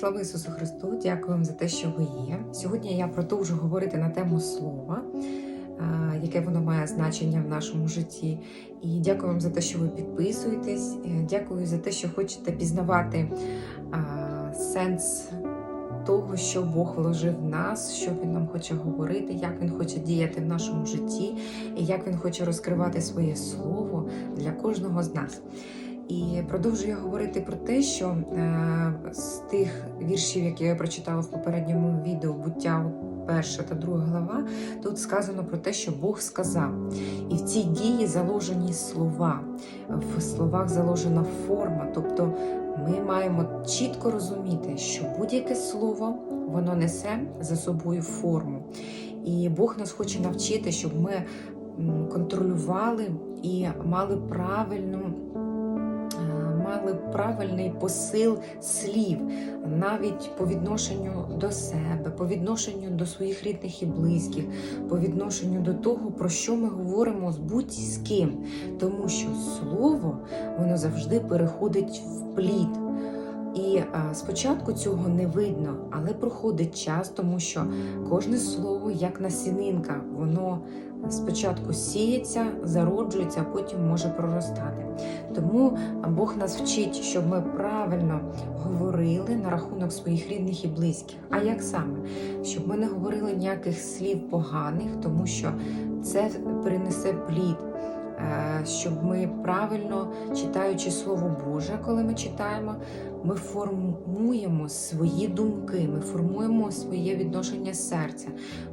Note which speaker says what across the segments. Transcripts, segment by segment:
Speaker 1: Слава Ісусу Христу! Дякую вам за те, що ви є. Сьогодні я продовжу говорити на тему слова, яке воно має значення в нашому житті. І дякую вам за те, що ви підписуєтесь. Е, Дякую за те, що хочете пізнавати сенс того, що Бог вложив в нас, що Він нам хоче говорити, як Він хоче діяти в нашому житті, і як Він хоче розкривати своє слово для кожного з нас. І продовжую говорити про те, що е, з тих віршів, які я прочитала в попередньому відео буття перша та друга глава, тут сказано про те, що Бог сказав. І в цій дії заложені слова, в словах заложена форма. Тобто ми маємо чітко розуміти, що будь-яке слово воно несе за собою форму. І Бог нас хоче навчити, щоб ми контролювали і мали правильну мали правильний посил слів, навіть по відношенню до себе, по відношенню до своїх рідних і близьких, по відношенню до того, про що ми говоримо з будь-з ким. Тому що слово воно завжди переходить в плід. І а, спочатку цього не видно, але проходить час, тому що кожне слово, як насінинка, воно спочатку сіється, зароджується, а потім може проростати. Тому Бог нас вчить, щоб ми правильно говорили на рахунок своїх рідних і близьких. А як саме? Щоб ми не говорили ніяких слів поганих, тому що це принесе плід. Е, Щоб ми правильно читаючи Слово Боже, коли ми читаємо, ми формуємо свої думки, ми формуємо своє відношення серця.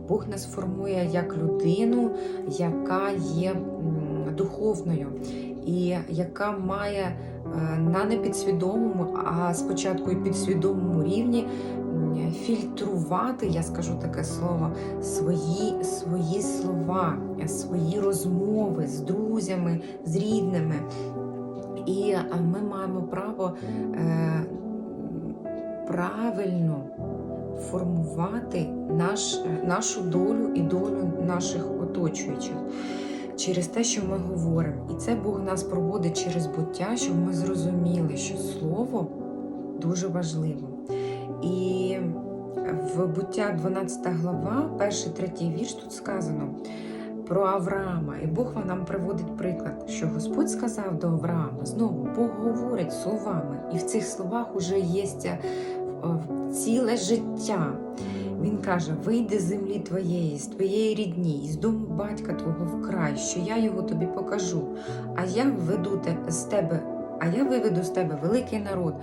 Speaker 1: Бог нас формує як людину, яка є духовною і яка має е, на непідсвідомому, а спочатку і підсвідомому рівні фільтрувати, я скажу таке слово, свої, свої слова, свої розмови з друзями, з рідними. І е, ми маємо право е, правильно формувати наш, нашу долю і долю наших оточуючих через те, що ми говоримо. І це Бог нас проводить через буття, щоб ми зрозуміли, що слово дуже важливо. І в буття 12 глава, перший третій вірш, тут сказано про Авраама. І Бог нам приводить приклад, що Господь сказав до Авраама, знову Бог говорить словами, і в цих словах уже є ціле життя. Він каже: вийди з землі твоєї, з твоєї рідні, із дому батька твого в край, що я його тобі покажу. А я введу те- з тебе, а я виведу з тебе великий народ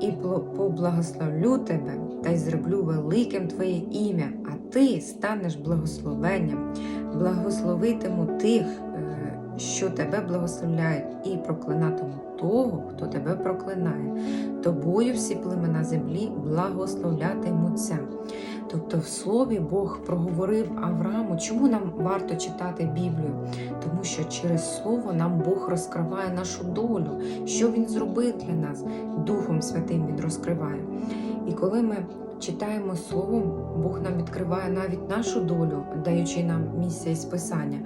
Speaker 1: і поблагословлю тебе та й зроблю великим твоє ім'я, а ти станеш благословенням, благословитиму тих, е, що тебе благословляють, і проклинатиму того, хто тебе проклинає. Тобою всі племена землі благословлятимуться. Тобто в слові Бог проговорив Аврааму, чому нам варто читати Біблію? Тому що через слово нам Бог розкриває нашу долю, що Він зробив для нас, Духом Святим Він розкриває. І коли ми читаємо Слово, Бог нам відкриває навіть нашу долю, даючи нам місце із Писання.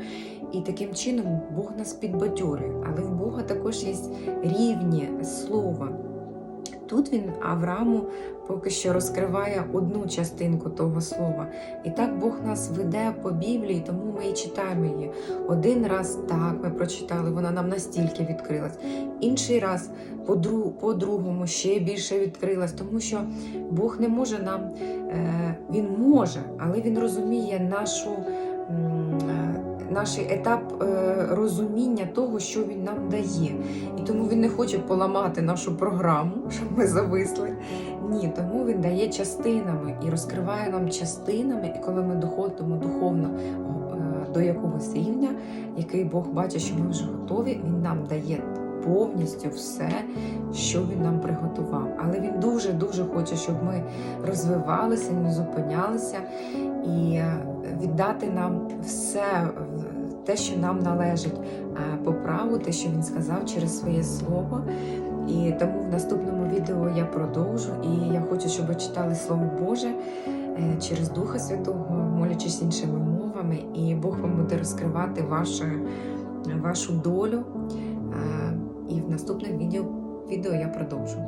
Speaker 1: І таким чином Бог нас підбадьорює. Але в Бога також є рівні слова. Тут він Аврааму поки що розкриває одну частинку того слова. І так Бог нас веде по Біблії, тому ми і читаємо її. Один раз так ми прочитали, вона нам настільки відкрилась. Інший раз по-дру- по-другому ще більше відкрилась, тому що Бог не може нам, е, він може, але він розуміє нашу. Наш етап е, розуміння того, що він нам дає, і тому він не хоче поламати нашу програму, щоб ми зависли. Ні, тому він дає частинами і розкриває нам частинами. І коли ми доходимо духовно е, до якогось рівня, який Бог бачить, що ми вже готові, він нам дає повністю все, що він нам приготував. Але він дуже дуже хоче, щоб ми розвивалися, не зупинялися і е, віддати нам все е, те, що нам належить по праву, те, що він сказав через своє слово. І тому в наступному відео я продовжу, і я хочу, щоб ви читали Слово Боже е, через Духа Святого, молячись іншими мовами, і Бог вам буде розкривати вашу, вашу долю. І в наступних відео, відео я продовжу.